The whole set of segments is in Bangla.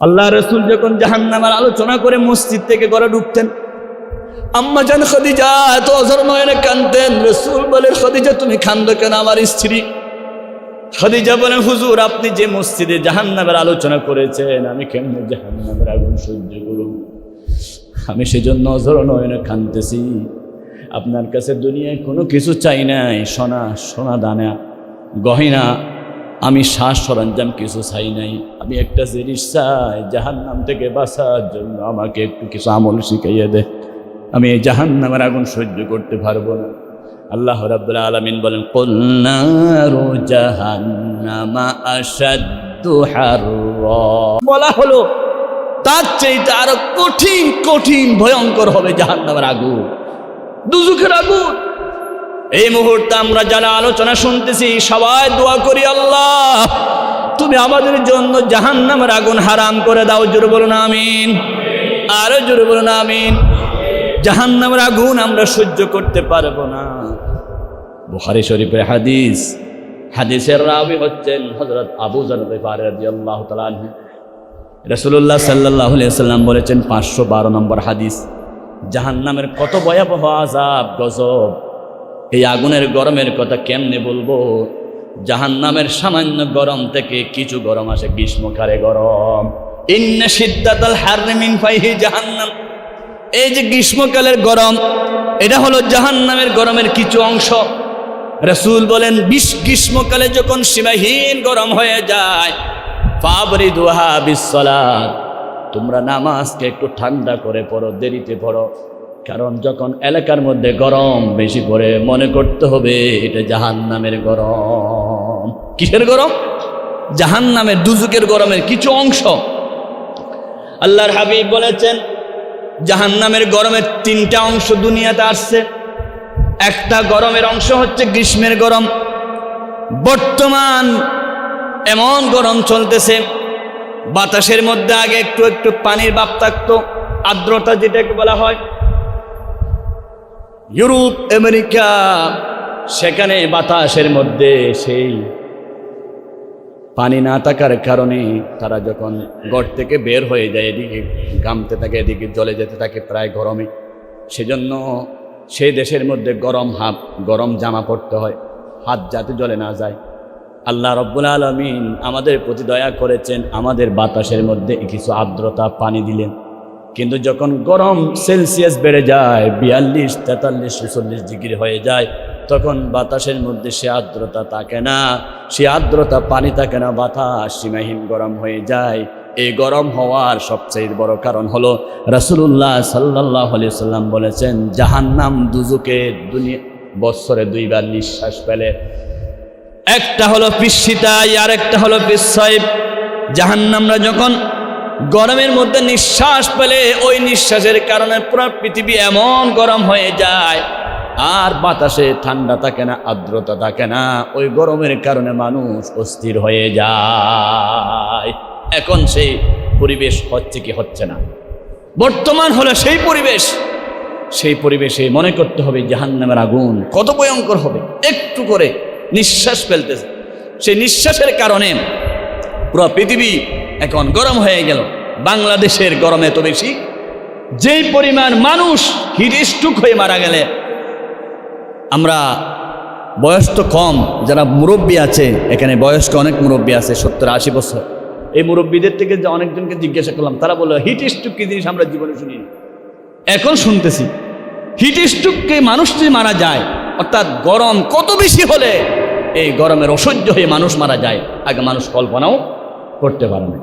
আল্লাহ রসুল যখন জাহান্নামার আলোচনা করে মসজিদ থেকে ঘরে ঢুকতেন, আম্মা জান খদিজা, এত অজর নয়নে কানতেন রসুল বলে, খদিজা, তুমি কান্দো কেন? আমার স্ত্রী। খদিজা বলেন হুজুর, আপনি যে মসজিদে জাহান্নামের আলোচনা করেছেন, আমি কেমনে জাহান্নামের আগুন সহ্য করব? আমি সেজন্য অজর নয়নে কানতেছি আপনার কাছে দুনিয়ায় কোনো কিছু চাই নাই, সোনা সোনা দানা, গহিনা আমি শ্বাস সরঞ্জাম কিছু চাই নাই। আমি একটা জিনিস চাই জাহান নাম থেকে বাঁচার জন্য আমাকে একটু কিছু আমল শিখাইয়ে দে। আমি এই জাহান নামের আগুন সহ্য করতে পারব না। আল্লাহ রাব্বুল আলামিন বলেন কল্লারু জাহান্নামা আশাদ্দু বলা হলো, তার চাইতে আরও কঠিন কঠিন, ভয়ঙ্কর হবে জাহান্নামের আগুন। দুজুখের আগুন। এই মুহূর্তে আমরা যারা আলোচনা শুনতেছি, সবাই দোয়া করি আল্লাহ। তুমি আমাদের জন্য জাহান্নামের আগুন হারাম করে দাও, জোরে বলুন আমিন। আরও জোরে বলুন আমিন। জাহান্নামের আগুন আমরা সহ্য করতে পারব না। বুখারি শরীফের হাদিস, হাদিসের রাবি হচ্ছেন হজরত আবু জানবে রাদিয়াল্লাহু তাআলা আনহু। রসুল্লাহ সাল্লাহ সাল্লাম বলেছেন পাঁচশো বারো নম্বর হাদিস, জাহান্নামের কত ভয়াবহ আজাব গজব। এই আগুনের গরমের কথা কেমনে বলব? জাহান্নামের সামান্য গরম থেকে কিছু গরম আসে গ্রীষ্মকালে গরম। ইন্না সিদ্ধাতাল হারমিন ফাইহি জাহান্নাম। এই যে গ্রীষ্মকালের গরম, এটা হলো জাহান্নামের গরমের কিছু অংশ। রসুল বলেন, বিশ গ্রীষ্মকালে যখন সীমাহীন গরম হয়ে যায় ফাবরি দুহা বিশ্বলাত তোমরা নামাজকে একটু ঠান্ডা করে পড়ো, দেরিতে পড়ো। কারণ যখন এলাকার মধ্যে গরম বেশি পড়ে মনে করতে হবে, এটা জাহান নামের গরম। কিসের গরম? জাহান নামের দুজুকের গরমের কিছু অংশ। আল্লাহর হাবিব বলেছেন জাহান নামের গরমের তিনটা অংশ দুনিয়াতে আসছে। একটা গরমের অংশ হচ্ছে গ্রীষ্মের গরম। বর্তমান এমন গরম চলতেছে, বাতাসের মধ্যে আগে একটু একটু পানির বাপ থাকতো, আর্দ্রতা যেটাকে বলা হয় ইউরোপ, আমেরিকা, সেখানে বাতাসের মধ্যে সেই পানি না থাকার কারণে তারা যখন গড় থেকে বের হয়ে যায় এদিকে গামতে থাকে এদিকে, জলে যেতে থাকে প্রায় গরমে, সেজন্য সেই দেশের মধ্যে গরম হাত, গরম জামা পরতে হয়, হাত যাতে জলে না যায়। আল্লাহ রব্বুল আলমিন আমাদের প্রতি দয়া করেছেন, আমাদের বাতাসের মধ্যে কিছু আর্দ্রতা, পানি দিলেন। কিন্তু যখন গরম সেলসিয়াস বেড়ে যায়, বিয়াল্লিশ, তেতাল্লিশ, ছেচল্লিশ ডিগ্রি হয়ে যায়, তখন বাতাসের মধ্যে সে আর্দ্রতা থাকে না। সে আর্দ্রতা পানি থাকে না, বাতাস সীমাহীন গরম হয়ে যায়। এই গরম হওয়ার সবচেয়ে বড় কারণ হলো রাসুল্লাহ সাল্লাহ আলি সাল্লাম বলেছেন, জাহান্নাম দুজুকে দুনিয়া বৎসরে দুইবার নিঃশ্বাস পেলে একটা হলো পিসিতাই আর একটা হলো বিস্ময় জাহান্নামরা যখন গরমের মধ্যে নিঃশ্বাস পেলে ওই নিঃশ্বাসের কারণে পুরো পৃথিবী এমন গরম হয়ে যায়। আর বাতাসে ঠান্ডা থাকে না, আর্দ্রতা থাকে না, ওই গরমের কারণে মানুষ অস্থির হয়ে যায়। এখন সেই পরিবেশ হচ্ছে কি হচ্ছে না। বর্তমান হলো সেই পরিবেশ। সেই পরিবেশে মনে করতে হবে জাহান্নামের আগুন কত ভয়ঙ্কর হবে। একটু করে নিঃশ্বাস ফেলতেছে। সেই নিঃশ্বাসের কারণে পুরো পৃথিবী এখন গরম হয়ে গেল। বাংলাদেশের গরম এত বেশি। যেই পরিমাণ মানুষ হিট স্ট্রোক হয়ে মারা গেলে, আমরা বয়স তো কম, যারা মুরব্বী আছে, এখানে বয়স্ক অনেক মুরব্বী আছে, সত্তর আশি বছর। এই মুরব্বীদের থেকে যে অনেকজনকে জিজ্ঞাসা করলাম, তারা বলল, হিট স্ট্রোক কি জিনিস আমরা জীবনে শুনি এখন শুনতেছি, হিট স্ট্রোককে মানুষ যদি মারা যায়, অর্থাৎ গরম কত বেশি হলে, এই গরমের অসহ্য হয়ে মানুষ মারা যায়। আগে মানুষ কল্পনাও করতে পারে না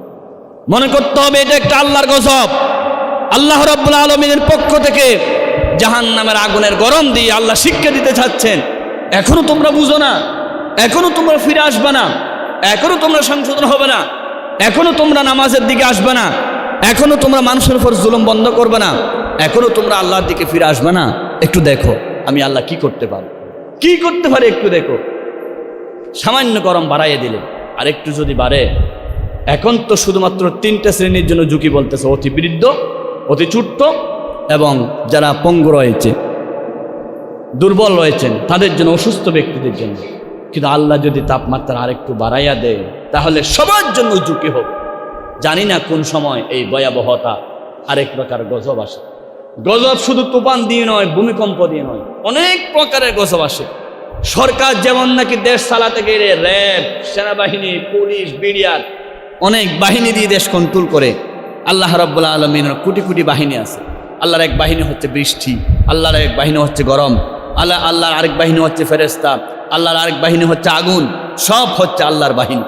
মনে করতে হবে এটা একটা আল্লাহর গজব। আল্লাহ রব্বুল আলমিনের পক্ষ থেকে জাহান নামের আগুনের গরম দিয়ে আল্লাহ শিক্ষা দিতে চাচ্ছেন। এখনও তোমরা বুঝো না। এখনও তোমরা ফিরে আসবে না। এখনও তোমরা সংশোধন হবে না। এখনও তোমরা নামাজের দিকে আসবে না। এখনও তোমরা মানুষের উপর জুলুম বন্ধ করবে না। এখনও তোমরা আল্লাহর দিকে ফিরে আসবে না। একটু দেখো, আমি আল্লাহ কি করতে পারি? কি করতে পারি একটু দেখো। সামান্য গরম বাড়াইয়ে দিলে। আর একটু যদি বাড়ে এখন তো শুধুমাত্র তিনটা শ্রেণির জন্য ঝুঁকি বলতেছে, অতি বৃদ্ধ, অতি ছোট্ট এবং যারা পঙ্গু রয়েছে, দুর্বল রয়েছেন, তাদের জন্য অসুস্থ ব্যক্তিদের জন্য। কিন্তু আল্লাহ যদি তাপমাত্রা আরেকটু বাড়াইয়া দেয়, তাহলে সবার জন্য ঝুঁকি হোক। জানি না কোন সময় এই ভয়াবহতা আরেক প্রকার গজব আসে। গজব শুধু তুফান দিয়ে নয়, ভূমিকম্প দিয়ে নয়, অনেক প্রকারের গজব আসে। সরকার যেমন নাকি দেশ চালাতে গেলে র্যাব, সেনাবাহিনী, পুলিশ, বিডিআর অনেক বাহিনী দিয়ে দেশ কন্ট্রোল করে। আল্লাহ রব্বুল্লা আলমিনের কোটি কোটি বাহিনী আছে। আল্লাহর এক বাহিনী হচ্ছে বৃষ্টি, আল্লাহর এক বাহিনী হচ্ছে গরম, আল্লাহ, আল্লাহর আরেক বাহিনী হচ্ছে ফেরেস্তা আল্লাহর আরেক বাহিনী হচ্ছে আগুন, সব হচ্ছে আল্লাহর বাহিনী।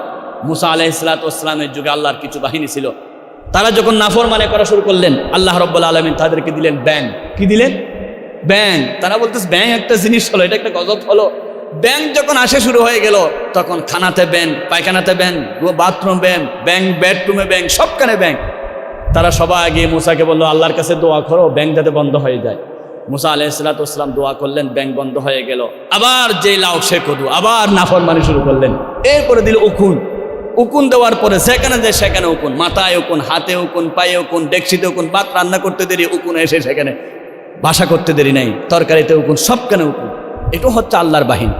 মুসা আলাহ ইসলাতামের যুগে আল্লাহর কিছু বাহিনী ছিল। তারা যখন নাফর মানে করা শুরু করলেন, আল্লাহ রব্বুল্লা আলমিন তাদেরকে দিলেন ব্যাং কি দিলেন? ব্যাং তারা বলতেছে ব্যাং একটা জিনিস হলো, এটা একটা গজব হলো। ব্যাং যখন আসে শুরু হয়ে গেল, তখন খানাতে ব্যাং পায়খানাতে ব্যাং বাথরুম ব্যাং ব্যাং বেডরুমে ব্যাং সবখানে ব্যাং তারা সবাই গিয়ে মুসাকে বলল, আল্লাহর কাছে দোয়া করো ব্যাংক যাতে বন্ধ হয়ে যায়। মুসা আলাহ ইসলাতাম দোয়া করলেন ব্যাংক বন্ধ হয়ে গেল। আবার যে লাউ সে কদু, আবার নাফর মানে শুরু করলেন। এরপরে দিল উকুন। উকুন দেওয়ার পরে সেখানে যে সেখানে উকুন। মাথায় উকুন, হাতে উকুন, পায়ে উকুন ডেকসিতে উকুন, ভাত রান্না করতে দেরি, উকুন এসে সেখানে বাসা করতে দেরি নাই, তরকারিতে উকুন, সবখানে উকুন। এটা হচ্ছে আল্লাহর বাহিনী।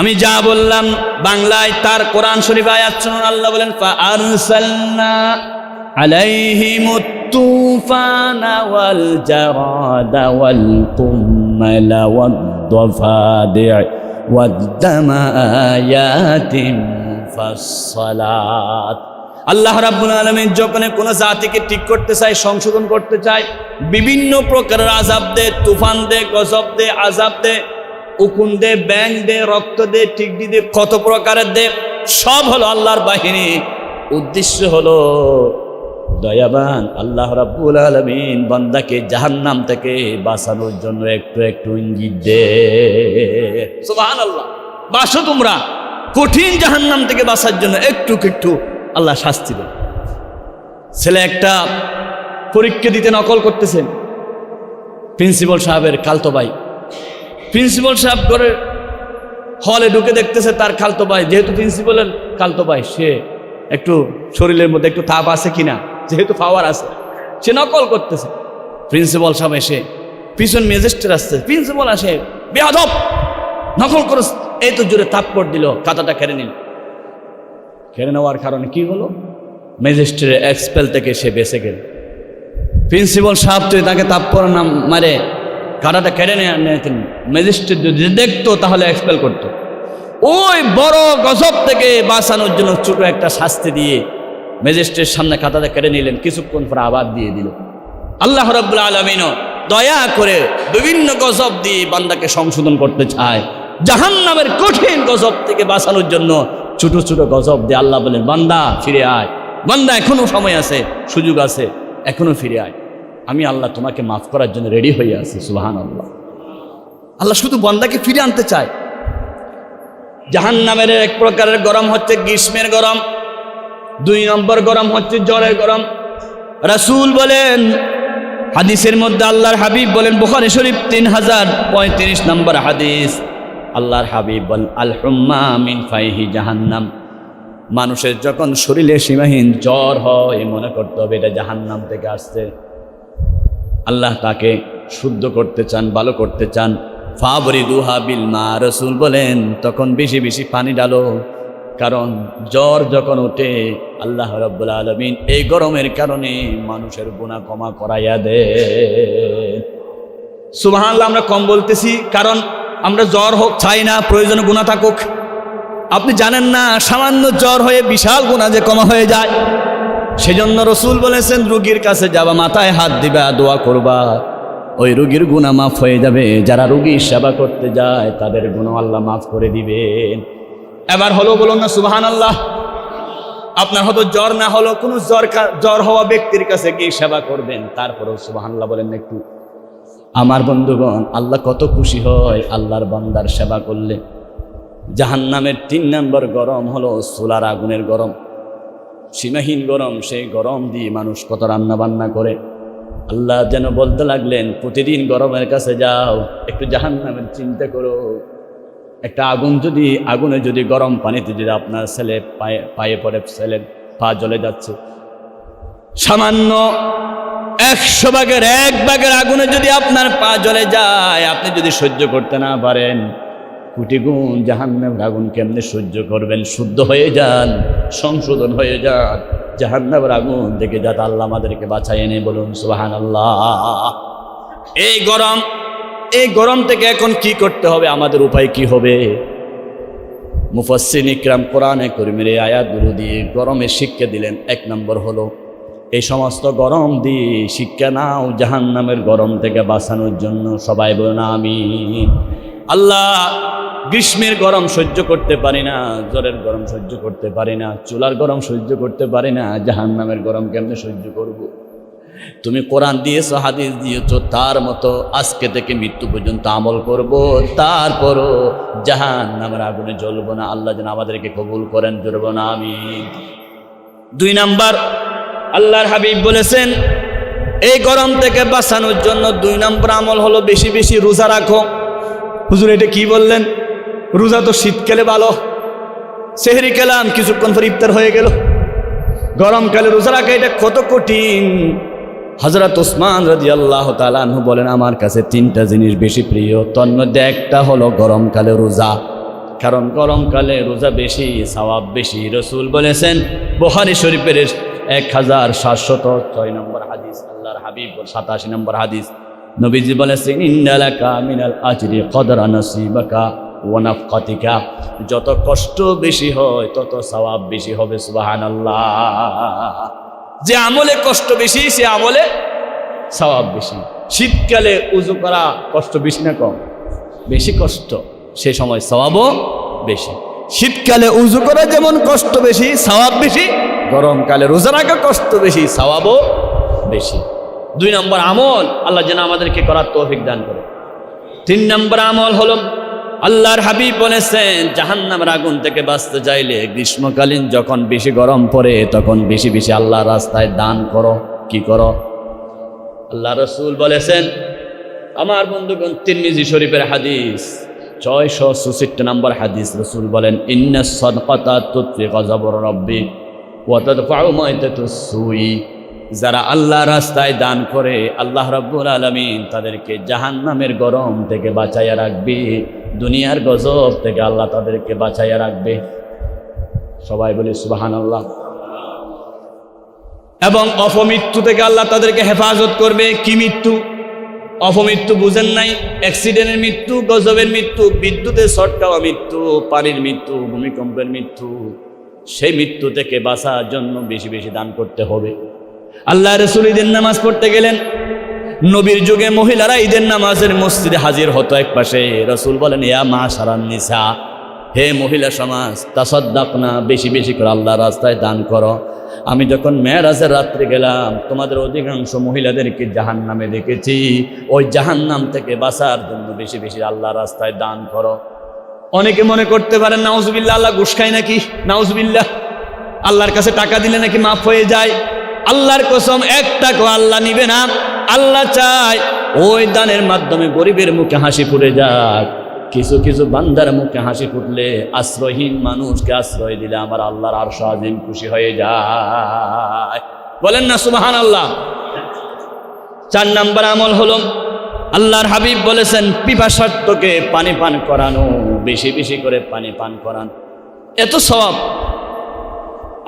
আমি যা বললাম বাংলায় তার কোরআন শরীফ আয়াত শুনুন, আল্লাহ বলেন ফা আরসালনা আলাইহিম তুফানা ওয়াল জারাদা ওয়াল কুম্মালা ওয়াদ-দফাদি ওয়াদ-দামা আয়াতিন মুফাসসালাত আল্লাহ রাব্বুল আলামিন যখন কোনো জাতিকে ঠিক করতে চায়, সংশোধন করতে চায়, বিভিন্ন প্রকারের আজাব দে তুফান দে গজব দে আজাব দে উকুন দে, ব্যাং দে, রক্ত দে, টিকডি দে, কত প্রকারের দে, সব হলো আল্লাহর বাহিনী। উদ্দেশ্য হলো দয়াবান আল্লাহ রাব্বুল আলমিন বান্দাকে জাহান্নাম থেকে বাঁচানোর জন্য একটু একটু ইঙ্গিত দে। সুবহান আল্লাহ বাসো তোমরা কঠিন জাহান্নাম থেকে বাঁচার জন্য একটু একটু আল্লাহ শাস্তি দেন। ছেলে একটা পরীক্ষা দিতে নকল করতেছেন প্রিন্সিপাল সাহেবের কালতো ভাই। প্রিন্সিপাল সাহেব করে হলে ঢুকে দেখতেছে তার খালতো ভাই। যেহেতু প্রিন্সিপালের খালতো ভাই, সে একটু শরীরের মধ্যে একটু তাপ আছে কিনা, যেহেতু পাওয়ার আছে, সে নকল করতেছে। প্রিন্সিপাল সাহেব এসে পিছন ম্যাজিস্ট্রেট আসছে। প্রিন্সিপাল আসে, বেয়াদব, নকল করে এই তো জোরে তাপ্পড় দিল, খাতাটা কেড়ে নিল। কেড়ে নেওয়ার কারণে কি হলো? ম্যাজিস্ট্রেটের এক্সপেল থেকে সে বেঁচে গেল। প্রিন্সিপাল সাহেব তুই তাকে তাপ্পড় নাম মারে কাটাটা কেড়ে নিতেন ম্যাজিস্ট্রেট যদি দেখতো, তাহলে এক্সপেল করতো। ওই বড় গজব থেকে বাঁচানোর জন্য ছোট একটা শাস্তি দিয়ে ম্যাজিস্ট্রেট সামনে খাতাটা কেড়ে নিলেন। কিছুক্ষণ পর আবার দিয়ে দিল। আল্লাহ রব্বুল আলমিনও দয়া করে বিভিন্ন গজব দিয়ে বান্দাকে সংশোধন করতে চায়। জাহান নামের কঠিন গজব থেকে বাঁচানোর জন্য ছোট ছোট গজব দিয়ে আল্লাহ বলেন, বান্দা ফিরে আয়। বান্দা এখনও সময় আছে, সুযোগ আছে, এখনও ফিরে আয়। আমি আল্লাহ তোমাকে মাফ করার জন্য রেডি হয়ে আছি সুবাহান আল্লাহ আল্লাহ শুধু বন্দাকে ফিরে আনতে চায়। জাহান নামের এক প্রকারের গরম হচ্ছে গ্রীষ্মের গরম, দুই নম্বর গরম হচ্ছে জ্বরের গরম। রাসূল বলেন, হাদিসের মধ্যে আল্লাহর হাবিব বলেন, বুখারী শরীফ তিন হাজার পঁয়ত্রিশ নম্বর হাদিস, আল্লাহর হাবিব বল আল হুম্মা মিন ফাইহি জাহান্নাম। মানুষের যখন শরীরে সীমাহীন জ্বর হয়, মনে করতে হবে এটা জাহান্নাম থেকে আসছে। আল্লাহ তাকে শুদ্ধ করতে চান, ভালো করতে চান। ফাবরি দুহা বিল মা রসুল বলেন, তখন বেশি বেশি পানি ডালো কারণ জ্বর যখন ওঠে, আল্লাহ রব্বুল আলমিন এই গরমের কারণে মানুষের গুণা ক্ষমা করাইয়া দে সুবাহ আমরা কম বলতেছি, কারণ আমরা জ্বর হোক চাই না, প্রয়োজনে গুণা থাকুক। আপনি জানেন না, সামান্য জ্বর হয়ে বিশাল গুণা যে কমা হয়ে যায়। সেজন্য রসুল বলেছেন, রুগীর কাছে যাবা, মাথায় হাত দিবা, দোয়া করবা। ওই রুগীর গুণা মাফ হয়ে যাবে। যারা রুগীর সেবা করতে যায়, তাদের গুণ আল্লাহ মাফ করে দিবেন। এবার হলো বলুন না সুবাহান আল্লাহ আপনার হয়তো জ্বর না হলো, কোনো জ্বর জ্বর হওয়া ব্যক্তির কাছে গিয়ে সেবা করবেন। তারপরেও সুবাহান আল্লাহ বলেন না একটু। আমার বন্ধুগণ, আল্লাহ কত খুশি হয় আল্লাহর বান্দার সেবা করলে। জাহান্নামের তিন নম্বর গরম হলো, সোলার আগুনের গরম। সীমাহীন গরম, সেই গরম দিয়ে মানুষ কত রান্না বান্না করে। আল্লাহ যেন বলতে লাগলেন, প্রতিদিন গরমের কাছে যাও, একটু জাহান্নামের চিন্তা করো। একটা আগুন যদি, আগুনে যদি গরম পানিতে যদি আপনার ছেলে পায়ে পায়ে পড়ে, ছেলের পা জ্বলে যাচ্ছে। সামান্য একশো ভাগের এক ভাগের আগুনে যদি আপনার পা জ্বলে যায়, আপনি যদি সহ্য করতে না পারেন কোটি গুণ জাহান্নামের আগুন কেমনে সহ্য করবেন? শুদ্ধ হয়ে যান, সংশোধন হয়ে যান। জাহান্নামের আগুন থেকে যাতে আল্লাহ আমাদেরকে বাঁচাই এনে বলুন সুবাহান আল্লাহ এই গরম এই গরম থেকে এখন কি করতে হবে? আমাদের উপায় কি হবে? মুফাসিন ইকরাম কোরআনে করিমের এই আয়াতগুলো দিয়ে গরমে শিক্ষা দিলেন। এক নম্বর হলো, এই সমস্ত গরম দিয়ে শিক্ষা নাও জাহান নামের গরম থেকে বাঁচানোর জন্য। সবাই বলুন আমি আল্লাহ গ্রীষ্মের গরম সহ্য করতে পারি না, জ্বরের গরম সহ্য করতে পারি না, চুলার গরম সহ্য করতে পারি না জাহান নামের গরম কেমনে সহ্য করব। তুমি কোরআন দিয়েছ, হাদিস দিয়েছ, তার মতো আজকে থেকে মৃত্যু পর্যন্ত আমল করব, তারপরও জাহান নামের আগুনে জ্বলব না, আল্লাহ যেন আমাদেরকে কবুল করেন জ্বলব না আমি দুই নাম্বার, আল্লাহর হাবিব বলেছেন, এই গরম থেকে বাঁচানোর জন্য দুই নম্বর আমল হলো বেশি বেশি রোজা রাখো হুজুর, এটা কি বললেন? রোজা তো শীতকালে ভালো। সেহরি খেলাম কিছুক্ষণ পর ইফতার হয়ে গেল। গরমকালে রোজা রাখা এটা কত কঠিন। হজরত ওসমান রাজি আল্লাহ তালানহু বলেন, আমার কাছে তিনটা জিনিস বেশি প্রিয়। তন্মধ্যে একটা হলো গরমকালে রোজা। কারণ গরমকালে রোজা বেশি, সওয়াব বেশি। রসুল বলেছেন বোহারি শরীফের এক হাজার সাতশত ছয় নম্বর হাদিস, আল্লাহর হাবিব সাতাশি নম্বর হাদিস। নবীজি বলেছেন ইন্দালাকা মিনাল আজরি কদরা নসিবাকা ওয়ানাফকাতিকা যত কষ্ট বেশি হয়, তত সওয়াব বেশি হবে সুবাহান যে আমলে কষ্ট বেশি, সে আমলে সওয়াব বেশি। শীতকালে উজু করা কষ্ট বেশি না কম? বেশি কষ্ট, সে সময় সওয়াবও বেশি। শীতকালে উজু করা যেমন কষ্ট বেশি, সওয়াব বেশি। গরমকালে রোজা রাখা কষ্ট বেশি, সওয়াবও বেশি। দুই নম্বর আমল, আল্লাহ যেন আমাদেরকে করার তৌফিক দান করে। তিন নম্বর আমল হলো, আল্লাহর হাবিব বলেছেন, জাহান্নামের আগুন থেকে বাঁচতে চাইলে গ্রীষ্মকালীন যখন বেশি গরম পড়ে, তখন বেশি বেশি আল্লাহর রাস্তায় দান করো। কি করো? আল্লাহ রসুল বলেছেন, আমার বন্ধুগণ, তিরমিজি শরীফের হাদিস, ছয়শো সুষট্টি নম্বর হাদিস রসুল বলেন ইন্না সদকতা তুত্রি গজবর রব্বি ওয়াতদফাউ মাইতাতুসসুই যারা আল্লাহ রাস্তায় দান করে, আল্লাহ রব্বুল আলমিন তাদেরকে জাহান্নামের গরম থেকে বাঁচাইয়া রাখবে, দুনিয়ার গজব থেকে আল্লাহ তাদেরকে বাঁচাইয়া রাখবে। সবাই বলি সুবাহান আল্লাহ এবং অপমৃত্যু থেকে আল্লাহ তাদেরকে হেফাজত করবে, কি মৃত্যু? অপমৃত্যু বুঝেন নাই অ্যাক্সিডেন্টের মৃত্যু, গজবের মৃত্যু বিদ্যুতের শর্ট মৃত্যু, পানির মৃত্যু, ভূমিকম্পের মৃত্যু, সেই মৃত্যু থেকে বাঁচার জন্য বেশি বেশি দান করতে হবে। আল্লাহ রসুল ঈদের নামাজ পড়তে গেলেন। নবীর যুগে মহিলারা ঈদের নামাজের মসজিদে হাজির হতো এক পাশে। রসুল বলেন, ইয়া মা সারান নিসা, হে মহিলা সমাজ, তাসদ্দাক না, বেশি বেশি করে আল্লাহ রাস্তায় দান করো। আমি যখন মেয়েরাজের রাত্রে গেলাম, তোমাদের অধিকাংশ মহিলাদেরকে জাহান নামে দেখেছি। ওই জাহান নাম থেকে বাঁচার জন্য বেশি বেশি আল্লাহ রাস্তায় দান করো। অনেকে মনে করতে পারেন নাউজবিল্লা আল্লাহ ঘুষ খায় নাকি? নাউজবিল্লা আল্লাহর কাছে টাকা দিলে নাকি মাফ হয়ে যায়। আল্লাহর কসম এক টাকা আল্লাহ নিবে না। আল্লাহ চায় ওই দানের মাধ্যমে গরিবের মুখে হাসি ফুটে যাক। কিছু কিছু বান্দার মুখে হাসি ফুটলে আশ্রয়হীন মানুষকে আশ্রয় দিলে আমার আল্লাহর আর সাজিম খুশি হয়ে যায়। বলেন না সুবাহান আল্লাহ চার নাম্বার আমল হলো, আল্লাহর হাবিব বলেছেন, পিপাসার্থকে পানি পান করানো, বেশি বেশি করে পানি পান করান। এত সব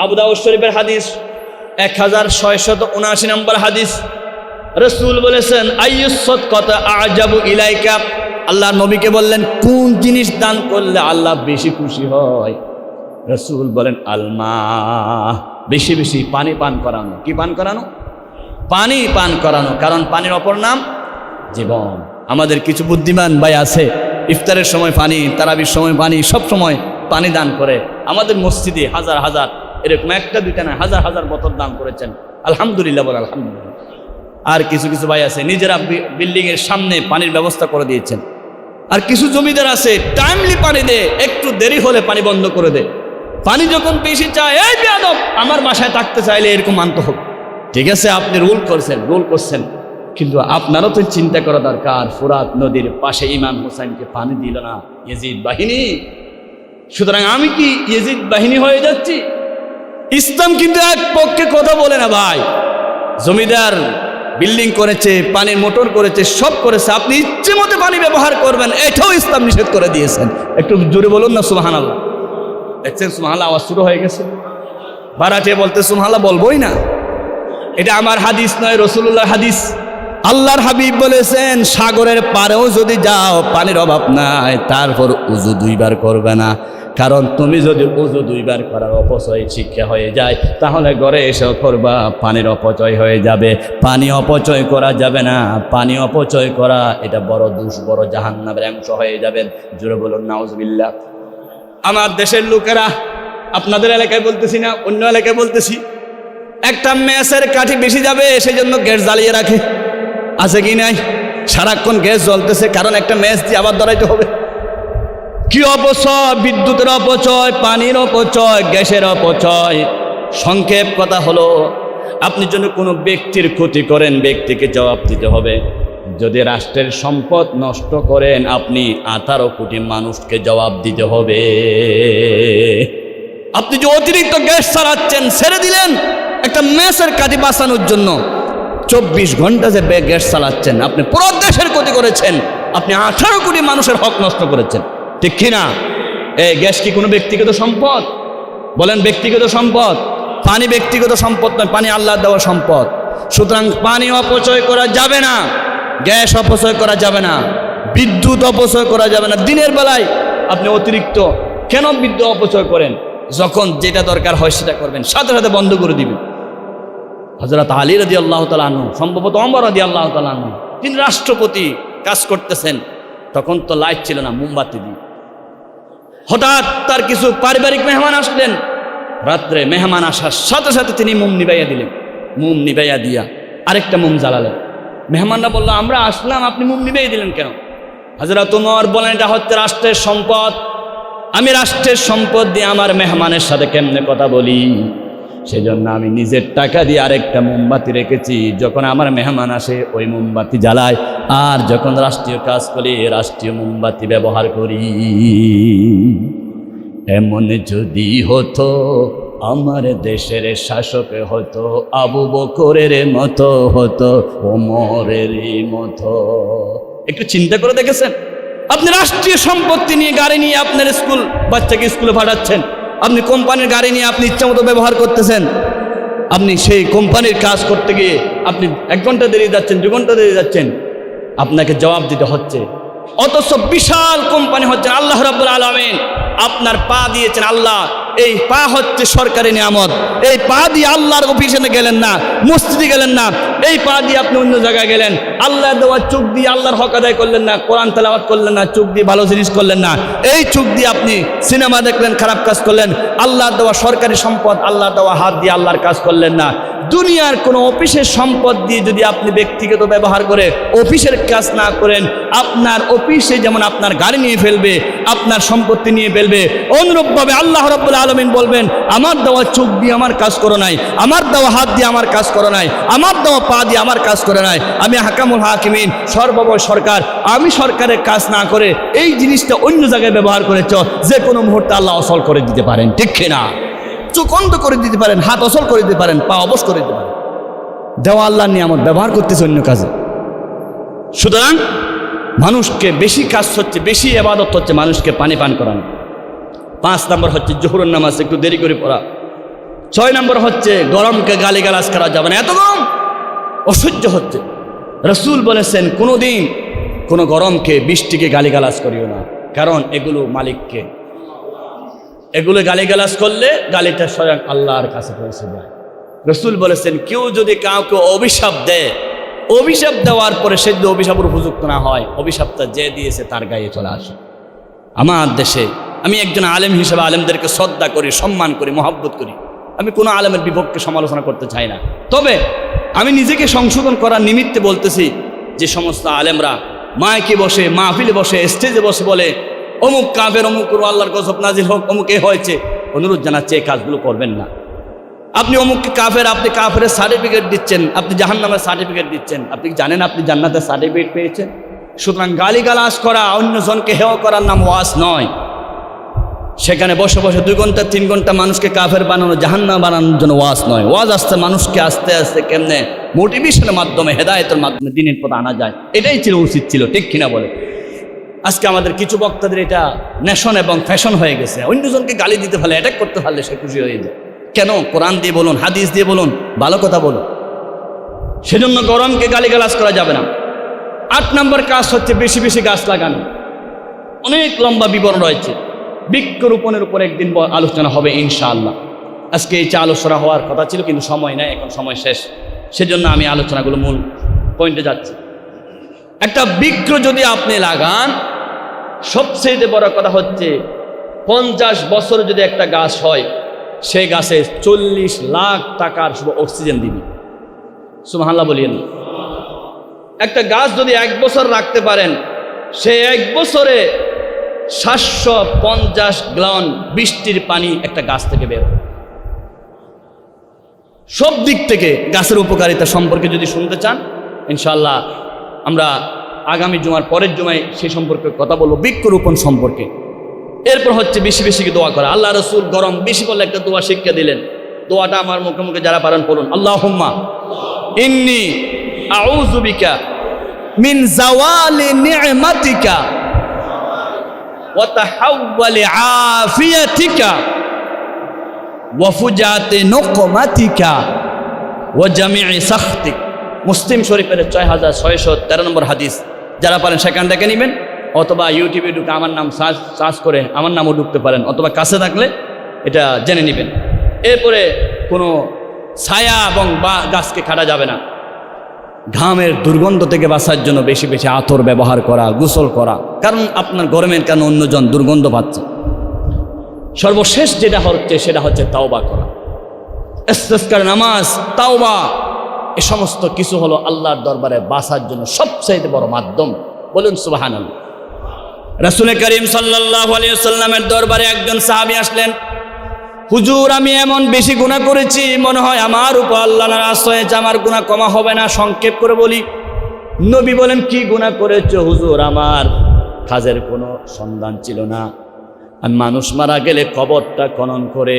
আবুদাউ শরীফের হাদিস এক হাজার ছয়শত উনআশি নম্বর হাদিস। রসুল বলেছেন আইয়ুসত কত আজাবু ইলাইকা। আল্লাহ নবীকে বললেন, কোন জিনিস দান করলে আল্লাহ বেশি খুশি হয়? রসুল বলেন, আলমা। বেশি বেশি পানি পান করানো। কি পান করানো? পানি পান করানো। কারণ পানির অপর নাম জীবন। আমাদের কিছু বুদ্ধিমান ভাই আছে, ইফতারের সময় পানি, তারাবির সময় পানি সব সময় পানি দান করে। আমাদের মসজিদে হাজার হাজার এরকম একটা, দুইটা না, হাজার হাজার বোতল দান করেছেন। আলহামদুলিল্লাহ বল আলহামদুলিল্লাহ। আর কিছু কিছু ভাই আছে, নিজেরা বিল্ডিং এর সামনে পানির ব্যবস্থা করে দিয়েছেন। আর কিছু জমিদার আছে টাইমলি পানি দে, একটু দেরি হলে পানি বন্ধ করে দে। পানি যখন বেশি চায়, এই আমার বাসায় থাকতে চাইলে এরকম মানতে হোক ঠিক আছে, আপনি রুল করছেন রুল করছেন। কিন্তু আপনারও তো চিন্তা করা দরকার, ফুরাত নদীর পাশে ইমাম হোসেনকে পানি দিল না, ইয়েজিদ বাহিনী। সুতরাং আমি কি ইয়েজিদ বাহিনী হয়ে যাচ্ছি? ইসলাম কিন্তু এক পক্ষে কথা বলে না ভাই। জমিদার বিল্ডিং করেছে পানির মোটর করেছে, সব করেছে। আপনি ইচ্ছে মতো পানি ব্যবহার করবেন, এটাও ইসলাম নিষেধ করে দিয়েছেন। একটু জোরে বলুন না সুবাহান আল্লাহ দেখছেন সুমাহাল্লাহ আওয়াজ শুরু হয়ে গেছে। বারাটে বলতে সুমাহাল্লাহ বলবোই না। এটা আমার হাদিস নয় রসুল্লাহ হাদিস। আল্লাহর হাবিব বলেছেন, সাগরের পারেও যদি যাও, পানির অভাব নাই, তারপর উজু দুইবার করবে না। কারণ তুমি যদি উজু দুইবার করার অপচয় শিক্ষা হয়ে যায়, তাহলে ঘরে এসেও করবা, পানির অপচয় হয়ে যাবে। পানি অপচয় করা যাবে না। পানি অপচয় করা, এটা বড় দুষ, বড় জাহান্নামের অংশ হয়ে যাবেন জুড়ে বলুন নাউজবিল্লা আমার দেশের লোকেরা, আপনাদের এলাকায় বলতেছি না, অন্য এলাকায় বলতেছি, একটা ম্যাচের কাঠি বেশি যাবে সেই জন্য গ্যাস জ্বালিয়ে রাখে। আছে কি নাই? সারাক্ষণ গ্যাস জ্বলতেছে, কারণ একটা ম্যাচ দিয়ে আবার ধরাইতে হবে। কি অপচয়? বিদ্যুতের অপচয়, পানির অপচয়, গ্যাসের অপচয়? সংক্ষেপ কথা হলো, আপনি জন্য কোনো ব্যক্তির ক্ষতি করেন, ব্যক্তিকে জবাব দিতে হবে। যদি রাষ্ট্রের সম্পদ নষ্ট করেন, আপনি আঠারো কোটি মানুষকে জবাব দিতে হবে। আপনি যে অতিরিক্ত গ্যাস চালাচ্ছেন, ছেড়ে দিলেন একটা ম্যাচের কাজে বাঁচানোর জন্য। চব্বিশ ঘণ্টা যে গ্যাস চালাচ্ছেন, আপনি পুরো দেশের ক্ষতি করেছেন। আপনি আঠারো কোটি মানুষের হক নষ্ট করেছেন। ঠিক কিনা? এই গ্যাস কি কোনো ব্যক্তিগত সম্পদ? বলেন ব্যক্তিগত সম্পদ। পানি ব্যক্তিগত সম্পদ নয়, পানি আল্লাহ দেওয়া সম্পদ। সুতরাং পানি অপচয় করা যাবে না, গ্যাস অপচয় করা যাবে না, বিদ্যুৎ অপচয় করা যাবে না। দিনের বেলায় আপনি অতিরিক্ত কেন বিদ্যুৎ অপচয় করেন? যখন যেটা দরকার হয় সেটা করবেন, সাথে সাথে বন্ধ করে দিবেন। হজরত আলী রদি আল্লাহ তালু সম্ভবত অমর রদি আল্লাহ তালু তিনি রাষ্ট্রপতি কাজ করতেছেন, তখন তো লাইট ছিল না, মোমবাতি দিয়ে। হঠাৎ তার কিছু পারিবারিক মেহমান আসলেন। রাত্রে মেহমান আসার সাথে সাথে তিনি মোম নিবাইয়া দিলেন। মোম নিবাইয়া দিয়া আরেকটা মোম জ্বালালেন। মেহমানরা বলল, আমরা আসলাম, আপনি মোম নিবাইয়া দিলেন কেন? হাজরা তোমার বলেন, এটা হচ্ছে রাষ্ট্রের সম্পদ। আমি রাষ্ট্রের সম্পদ দিয়ে আমার মেহমানের সাথে কেমনে কথা বলি? সেজন্য আমি নিজের টাকা দিয়ে আরেকটা মোমবাতি রেখেছি। যখন আমার মেহমান আসে, ওই মোমবাতি জ্বালায়। আর যখন রাষ্ট্রীয় কাজ করি, রাষ্ট্রীয় মোমবাতি ব্যবহার করি। এমন যদি হতো, আমার দেশের শাসক হতো, আবু বকরের মতো হতো, ওমরের মতো। একটু চিন্তা করে দেখেছেন? আপনি রাষ্ট্রীয় সম্পত্তি নিয়ে গাড়ি নিয়ে আপনার স্কুল, বাচ্চাকে স্কুলে পাঠাচ্ছেন। আপনি কোম্পানির গাড়ি নিয়ে আপনি ইচ্ছা মতো ব্যবহার করতেছেন, আপনি সেই কোম্পানির কাজ করতে গিয়ে আপনি এক ঘণ্টা দেরি যাচ্ছেন, দু ঘণ্টা দেরি যাচ্ছেন, আপনাকে জবাব দিতে হচ্ছে। অথচ বিশাল কোম্পানি হচ্ছে আল্লাহ রাবুল আলমিন, আপনার পা দিয়েছেন আল্লাহ। এই পা হচ্ছে সরকারি নিয়ামত। এই পা দিয়ে আল্লাহর অফিসে গেলেন না, মসজিদে গেলেন না, এই পা দিয়ে আপনি অন্য জায়গায় গেলেন। আল্লাহ দেওয়া চোখ দিয়ে আল্লাহর হক আদায় করলেন না, কোরআন তালাবাদ করলেন না চোখ দিয়ে ভালো জিনিস করলেন না। এই চোখ দিয়ে আপনি সিনেমা দেখলেন, খারাপ কাজ করলেন আল্লাহ দেওয়া সরকারি সম্পদ আল্লাহ দেওয়া হাত দিয়ে আল্লাহর কাজ করলেন না। দুনিয়ার কোনো অফিসের সম্পদ দিয়ে যদি আপনি ব্যক্তিগত ব্যবহার করে অফিসের কাজ না করেন, আপনার অফিসে যেমন আপনার গাড়ি নিয়ে ফেলবে, আপনার সম্পত্তি নিয়ে ফেলবে, অনুরূপভাবে আল্লাহ রব্বুল আলমিন বলবেন, আমার দেওয়া চোখ দিয়ে আমার কাজ করো নাই, আমার দেওয়া হাত দিয়ে আমার কাজ করো নাই, আমার দেওয়া পা দিয়ে আমার কাজ করে নাই, আমি হাকামুল হাকিমিন সর্বময় সরকার, আমি সরকারের কাজ না করে এই জিনিসটা অন্য জায়গায় ব্যবহার করেছ যে কোনো মুহূর্তে আল্লাহ অসল করে দিতে পারেন। ঠিক না চোখ করে দিতে পারেন, হাত অসল করে দিতে পারেন, পা অবশ করে দিতে পারেন। দেওয়া আল্লাহ নিয়ামত, ব্যবহার করতেছে অন্য কাজে। সুতরাং মানুষকে বেশি কাজ হচ্ছে, বেশি এবাদত হচ্ছে মানুষকে পানি পান করানো। পাঁচ নম্বর হচ্ছে জোহরুর নামাজ, একটু দেরি করে পড়া। ছয় নম্বর হচ্ছে গরমকে গালিগালাজ করা যাবে না, এত গরম! অসহ্য হচ্ছে। রসুল বলেছেন কোনো দিন কোনো গরমকে, বৃষ্টিকে গালিগালাজ করিও না। কারণ এগুলো মালিককে এগুলো গালিগালাজ করলে গালিটা স্বয়ং আল্লাহর কাছে পৌঁছে যায়। রসুল বলেছেন, কেউ যদি কাউকে অভিশাপ দেয়, অভিশাপ দেওয়ার পরে সে যদি অভিশাপের উপযুক্ত না হয়। অভিশাপটা যে দিয়েছে তার গায়ে চলে আসে। আমার দেশে আমি একজন আলেম হিসেবে আলেমদেরকে শ্রদ্ধা করি, সম্মান করি, মহাব্বত করি। আমি কোনো আলেমের বিপক্ষে সমালোচনা করতে চাই না। তবে আমি নিজেকে সংশোধন করার নিমিত্তে বলতেছি যে, সমস্ত আলেমরা মায়কে বসে, মাহফিলে বসে, স্টেজে বসে বলে অমুক কাফের, অমুক আল্লাহর গজব নাজির হোক, অমুক এ হয়েছে। অনুরোধ জানাচ্ছে, এই কাজগুলো করবেন না। আপনি অমুককে কাফের, আপনি কাফের সার্টিফিকেট দিচ্ছেন, আপনি জাহান নামের সার্টিফিকেট দিচ্ছেন। আপনি জানেন আপনি জান্নাতের সার্টিফিকেট পেয়েছেন? সুতরাং গালিগালাজ করা, অন্যজনকে হেয় করার নাম ওয়াজ নয়। সেখানে বসে বসে দুই ঘণ্টা, তিন ঘণ্টা মানুষকে কাফের বানানো জাহান্না বানানোর জন্য ওয়াজ নয়। ওয়াজ আসতে, মানুষকে আস্তে আস্তে কেমনে? মোটিভেশনের মাধ্যমে, হেদায়তের মাধ্যমে দিনের পথে আনা যায়। এটাই ছিল উচিত ছিল, ঠিক কিনা বলে? আজকে আমাদের কিছু বক্তাদের এটা নেশন এবং ফ্যাশন হয়ে গেছে। অন্যজনকে গালি দিতে পারলে অ্যাটাক করতে পারলে সে খুশি হয়ে যায়। কেন? কোরআন দিয়ে বলুন, হাদিস দিয়ে বলুন, ভালো কথা বলুন। সেজন্য গরমকে গালিগালাজ করা যাবে না। আট নম্বর কাজ হচ্ছে বেশি বেশি গাছ লাগানো। অনেক লম্বা বিবরণ রয়েছে। বৃক্ষরোপণের উপর একদিন আলোচনা হবে, ইনশাআল্লাহ। আজকে এই চা আলোচনা হওয়ার কথা ছিল, কিন্তু সময় নাই, এখন সময় শেষ। সেজন্য আমি আলোচনাগুলো মূল পয়েন্টে যাচ্ছি। একটা বৃক্ষ যদি আপনি লাগান সবচেয়ে বড় কথা হচ্ছে, পঞ্চাশ বছর যদি একটা গাছ হয় সেই গাছে চল্লিশ লাখ টাকার শুধু অক্সিজেন দিবি। সুমাহাল্লাহ বলিয়েন। একটা গাছ যদি এক বছর রাখতে পারেন, সে এক বছরে সাতশো পঞ্চাশ গ্লন বৃষ্টির পানি একটা গাছ থেকে বের সব দিক থেকে গাছের উপকারিতা সম্পর্কে যদি শুনতে চান ইনশাল্লাহ আমরা আগামী জুমার পরের জুমায় সেই সম্পর্কে কথা বলব বৃক্ষরোপণ সম্পর্কে। এরপর হচ্ছে বেশি বেশি দোয়া করা। আল্লাহ রসুল গরম বেশি করলে একটা দোয়া শিক্ষা দিলেন। দোয়াটা আমার মুখে মুখে যারা পারেন পড়ুন আল্লাহ হুম্মা ইন্নি আউজুবিকা মিন জাওয়ালি নি'মাতিকা ওয়া তাহাওয়ালি আফিয়াতিকা ওয়া ফুজাতি নুকমাতিকা ও জামিআ সাখতিক মুসলিম শরীফের ছয় হাজার ছয়শো তেরো নম্বর হাদিস। যারা পারেন সেখান থেকে নেবেন। অথবা ইউটিউবে ঢুকে আমার নাম সার্চ সার্চ করে আমার নামও ঢুকতে পারেন, অথবা কাছে থাকলে এটা জেনে নেবেন। এরপরে কোনো ছায়া এবং বা গাছকে কাটা যাবে না। ঘামের দুর্গন্ধ থেকে বাঁচার জন্য বেশি বেশি আতর ব্যবহার করা, গোসল করা। কারণ আপনার গরমের কারণে অন্যজন দুর্গন্ধ পাচ্ছে। সর্বশেষ যেটা হচ্ছে সেটা হচ্ছে তাওবা করা। ইস্তেস্কার নামাজ, তাওবা। এ সমস্ত কিছু হলো আল্লাহর দরবারে বাসার জন্য সবচাইতে বড় মাধ্যম। বলুন সুবাহান রাসুল করিম সাল্লাহ আলিয়াল্লামের দরবারে একজন সাহাবি আসলেন। হুজুর, আমি এমন বেশি গুণা করেছি, মনে হয় আমার উপর আল্লাহ নারাজ হয়েছে, আমার গুণা কমা হবে না। সংক্ষেপ করে বলি। নবী বলেন, কি গুণা করেছ হুজুর? আমার কাজের কোনো সন্ধান ছিল না। আমি মানুষ মারা গেলে কবরটা খনন করে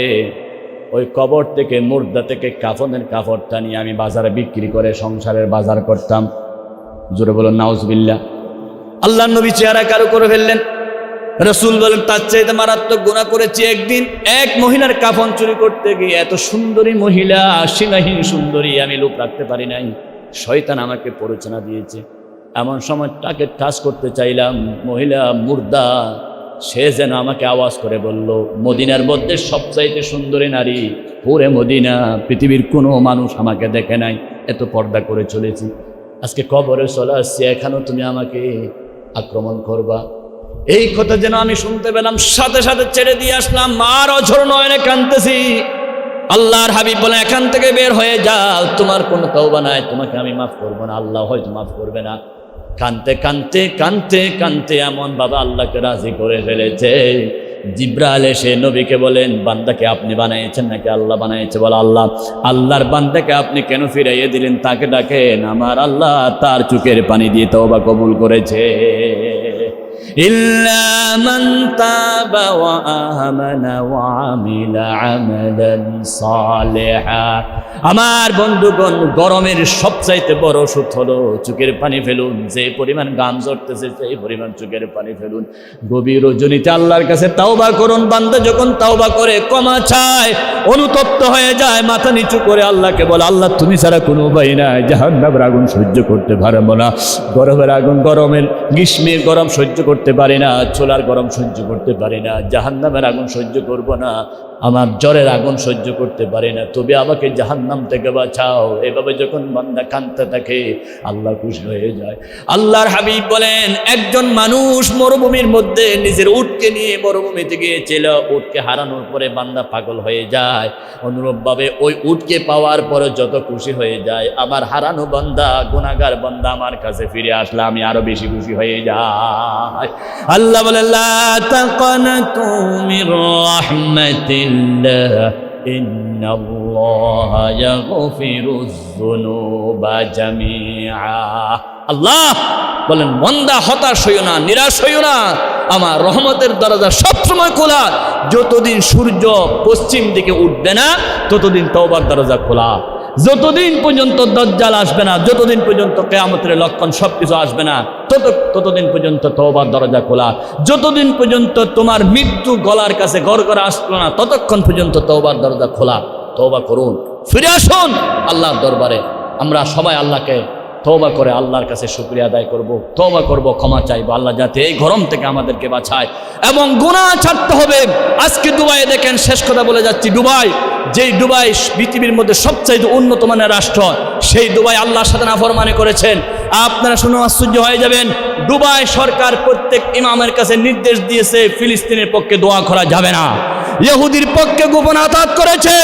ওই কবর থেকে মুর্দা থেকে কাফনের কাপড়টা নিয়ে আমি বাজারে বিক্রি করে সংসারের বাজার করতাম। জোরে বলুন নাউজবিল্লা আল্লাহ নবী চেহারা কারও করে ফেললেন। রসুল বলেন, তার চাইতে মারাত্মক গুণা করেছি একদিন। এক মহিলার কাফন চুরি করতে গিয়ে এত সুন্দরী মহিলা সীমাহীন সুন্দরী, আমি লোক রাখতে পারি নাই। শয়তান আমাকে প্ররোচনা দিয়েছে। এমন সময় তাকে ঠাস করতে চাইলাম, মহিলা, মুর্দা সে যেন আমাকে আওয়াজ করে বলল, মদিনার মধ্যে সবচাইতে সুন্দরী নারী, পুরে মদিনা, পৃথিবীর কোনো মানুষ আমাকে দেখে নাই, এত পর্দা করে চলেছি। আজকে কবরে চলে আসছি, এখানেও তুমি আমাকে আক্রমণ করবা। এই কথা যেন আমি শুনতে পেলাম, সাথে সাথে ছেড়ে দিয়ে আসলাম, মার অঝর নয়নে কানতেছি আল্লাহর হাবিব বলে, এখান থেকে বের হয়ে যাও, তোমার কোনো তওবা নাই, তোমাকে আমি মাফ করব না, আল্লাহ হয়তো মাফ করবে না। কানতে কানতে কানতে কানতে এমন বাবা আল্লাহকে রাজি করে ফেলেছে। জিব্রাল এসে নবীকে বলেন, বান্দাকে আপনি বানাইছেন নাকি আল্লাহ বানাইছে বলে, আল্লাহ, আল্লাহর বান্দাকে আপনি কেন ফিরাইয়ে দিলেন? তাকে ডাকেন। আমার আল্লাহ তার চুকের পানি দিয়ে তওবা কবুল করেছে। إلا من تاب وآمن وعمل عملا صالحا আমার বন্ধুগণ গরমের সবচাইতে বড় ওষুধ হলো চোখের পানি ফেলুন যে পরিমাণ গান জড়তেছে সেই পরিমাণ চোখের পানি ফেলুন গভীর রজনীতে আল্লাহর কাছে তাওবা করুন বান্দা যখন তাওবা করে কমা চায় অনুতপ্ত হয়ে যায় মাথা নিচু করে আল্লাহকে বলে আল্লাহ তুমি ছাড়া কোনো উপায় নাই জাহান্নামের আগুন সহ্য করতে পারবো না গরমের আগুন গরমের গ্রীষ্মের গরম সহ্য করতে পারি না চোলার গরম সহ্য করতে পারি না জাহান্নামের আগুন সহ্য করব না। আমার জ্বরের আগুন সহ্য করতে পারি না। তবে আমাকে জাহান্নাম থেকে বাঁচাও। এভাবে যখন বান্দা কানতে থাকে, আল্লাহ খুশি হয়ে যায়। আল্লাহর হাবিব বলেন, একজন মানুষ মরুভূমির মধ্যে নিজের উটকে নিয়ে মরুভূমিতে গিয়েছিল উটকে হারানোর পরে বান্দা পাগল হয়ে যায়। অনুরূপভাবে ওই উটকে পাওয়ার পরে যত খুশি হয়ে যায়, আমার হারানো বান্দা গুণাগার বান্দা আমার কাছে ফিরে আসলে আমি আরও বেশি খুশি হয়ে যাই। আল্লাহ বলে, লা তাকানাতু মির إن الله يغفر الذنوب جميعا আল্লাহ বলেন মন্দা হতাশ হইও না, নিরাশ হইও না। আমার রহমতের দরজা সবসময় খোলা। যতদিন সূর্য পশ্চিম দিকে উঠবে না, ততদিন তওবার দরজা খোলা। যতদিন পর্যন্ত দজ্জাল আসবে না, যতদিন পর্যন্ত কেয়ামতের লক্ষণ সব কিছু আসবে না, তত ততদিন পর্যন্ত তোবার দরজা খোলা। যতদিন পর্যন্ত তোমার মৃত্যু গলার কাছে গড় করে আসলো না, ততক্ষণ পর্যন্ত তোবার দরজা খোলা। তোবা করুন। ফিরে আসুন আল্লাহর দরবারে। আমরা সবাই আল্লাহকে তওবা করে আল্লাহর কাছে শুক্রিয়া আদায় করব তবা করব, ক্ষমা চাইব। আল্লাহ যাতে এই গরম থেকে আমাদেরকে বাঁচায়। এবং গুণা ছাড়তে হবে। আজকে দুবাই দেখেন, শেষ কথা বলে যাচ্ছি, দুবাই। যেই দুবাই পৃথিবীর মধ্যে সবচাইতে উন্নত মানের রাষ্ট্র, সেই দুবাই আল্লাহর সাথে নাফরমানে করেছেন। আপনারা শুনে আশ্চর্য হয়ে যাবেন, দুবাই সরকার প্রত্যেক ইমামের কাছে নির্দেশ দিয়েছে, ফিলিস্তিনের পক্ষে দোয়া করা যাবে না। ইহুদির পক্ষে গোপন আঘাত করেছে,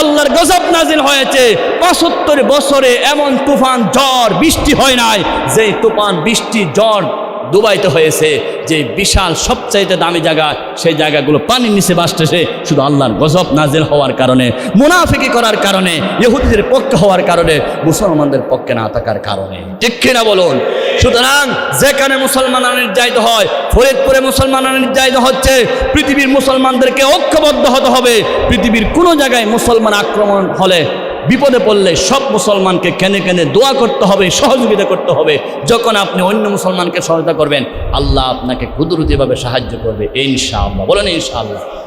আল্লাহর গজব নাজিল হয়েছে। পঁচাত্তর বছরে এমন তুফান, ঝড়, বৃষ্টি হয় নাই। যে তুফান, বৃষ্টি, ঝড় দুবাইতে হয়েছে, যে বিশাল সবচাইতে দামি জায়গা, সেই জায়গাগুলো পানির নিচে বাসতেছে শুধু আল্লাহর গজব নাজিল হওয়ার কারণে, মুনাফিকি করার কারণে, ইহুদিদের পক্ষে হওয়ার কারণে, মুসলমানদের পক্ষে না থাকার কারণে। ঠিক কিনা বলুন? সুতরাং যেখানে মুসলমানরা নির্যাতিত হয়, ফরিদপুরে মুসলমানরা নির্যাতিত হচ্ছে, পৃথিবীর মুসলমানদেরকে ঐক্যবদ্ধ হতে হবে। পৃথিবীর কোনো জায়গায় মুসলমান আক্রমণ হলে বিপদে পড়লে সব মুসলমানকে কেনে কেনে দোয়া করতে হবে, সহযোগিতা করতে হবে। যখন আপনি অন্য মুসলমানকে সহায়তা করবেন, আল্লাহ আপনাকে কুদরতিভাবে সাহায্য করবে, ইনশাআল্লাহ। বলেন ইনশাআল্লাহ।